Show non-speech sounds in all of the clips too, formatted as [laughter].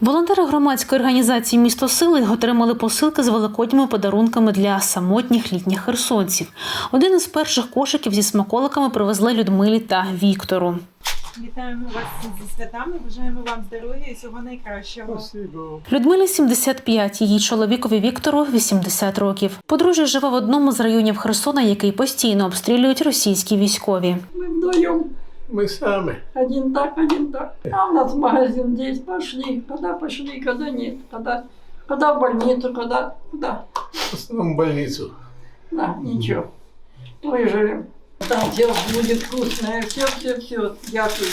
Волонтери громадської організації Місто Сили отримали посилки з великодніми подарунками для самотніх літніх херсонців. Один із перших кошиків зі смаколиками привезли Людмилі та Віктору. Вітаємо вас зі святами, бажаємо вам здоров'я і всього найкращого. Спасибо. Людмилі 75, її чоловікові Віктору 80 років. Подружжя живе в одному з районів Херсона, який постійно обстрілюють російські військові. Мы вдвоем. Мы сами. Один так, один так. А у нас магазин здесь. Пошли. Когда пошли, когда нет. Когда, когда в больницу, когда куда. В основном в больницу. Да, ничего. Выживем. Там все будет вкусное. Все, все, все. Дякую.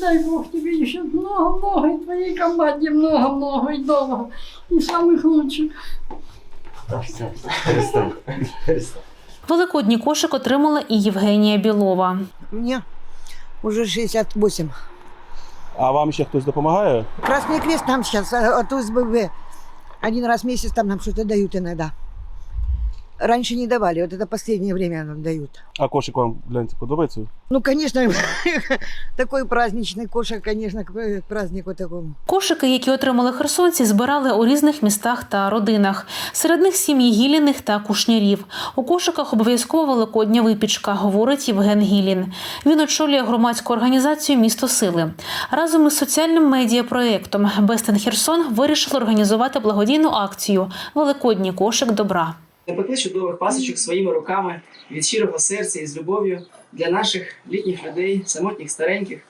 Дай Бог тебе еще много-много, и твоей команде много-много, и долго, и самых лучших. [laughs] Великодній кошик отримала і Євгенія Білова. Мені вже 68. А вам ще хтось допомагає? Красний крест нам сейчас от УСББ один раз в місяць там нам щось дають іноді. Раньше не давали, вот это последнее время нам дают. А кошик вам гляньте, подобається? Ну, конечно, [laughs] такой праздничный кошек, конечно, к э, празднику такому. Кошики, які отримали херсонці, збирали у різних містах та родинах. Серед них сім'ї Гіліних та Кушнярів. У кошиках обов'язково великодня випічка, говорить Євген Гілін. Він очолює громадську організацію Місто Сили. Разом із соціальним медіапроєктом Бестен Херсон вирішили організувати благодійну акцію Великодній кошик добра. Напекли чудових пасочок своїми руками від щирого серця і з любов'ю для наших літніх людей, самотніх стареньких,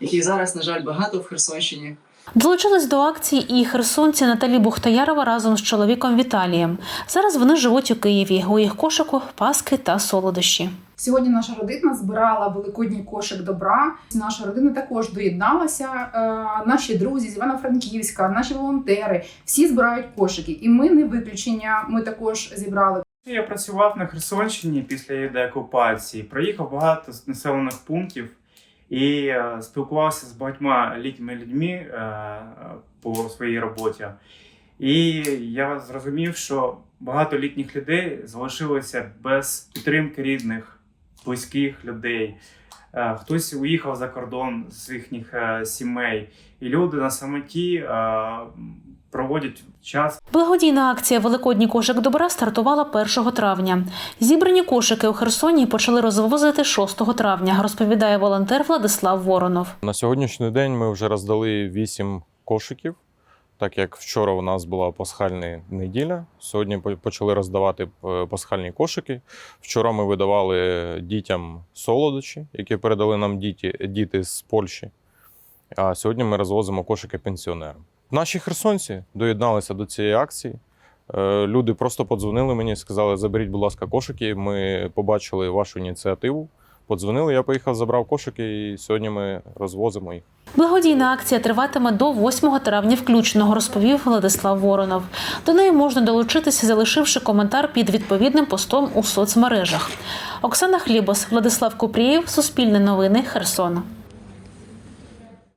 яких зараз, на жаль, багато в Херсонщині. Долучились до акції і херсонці Наталі Бухтаярова разом з чоловіком Віталієм. Зараз вони живуть у Києві. У їх кошику паски та солодощі. Сьогодні наша родина збирала великодній кошик добра. Наша родина також доєдналася. Е, Наші друзі з Івано-Франківська, наші волонтери всі збирають кошики, і ми не виключення. Ми також зібрали Я працював на Херсонщині після її деокупації, проїхав багато з населених пунктів і е, спілкувався з багатьма літніми людьми е, по своїй роботі. І я зрозумів, що багато літніх людей залишилося без підтримки рідних, близьких людей. Е, Хтось уїхав за кордон з їхніх сімей, і люди на самоті проводять час Благодійна акція Великодній кошик добра стартувала 1 травня. Зібрані кошики у Херсоні почали розвозити 6 травня, розповідає волонтер Владислав Воронов. На сьогоднішній день ми вже роздали 8 кошиків, так як вчора у нас була пасхальна неділя. Сьогодні почали роздавати е, пасхальні кошики. Вчора ми видавали дітям солодощі, які передали нам діти, діти з Польщі. А сьогодні ми розвозимо кошики пенсіонерам. Наші херсонці доєдналися до цієї акції. Е, Люди просто подзвонили мені, сказали: заберіть, будь ласка, кошики. Ми побачили вашу ініціативу. Подзвонили, я поїхав, забрав кошики, і сьогодні ми розвозимо їх. Благодійна акція триватиме до 8 травня включно, розповів Владислав Воронов. До неї можна долучитися, залишивши коментар під відповідним постом у соцмережах. Оксана Хлібос, Владислав Купрієв, Суспільне новини, Херсон.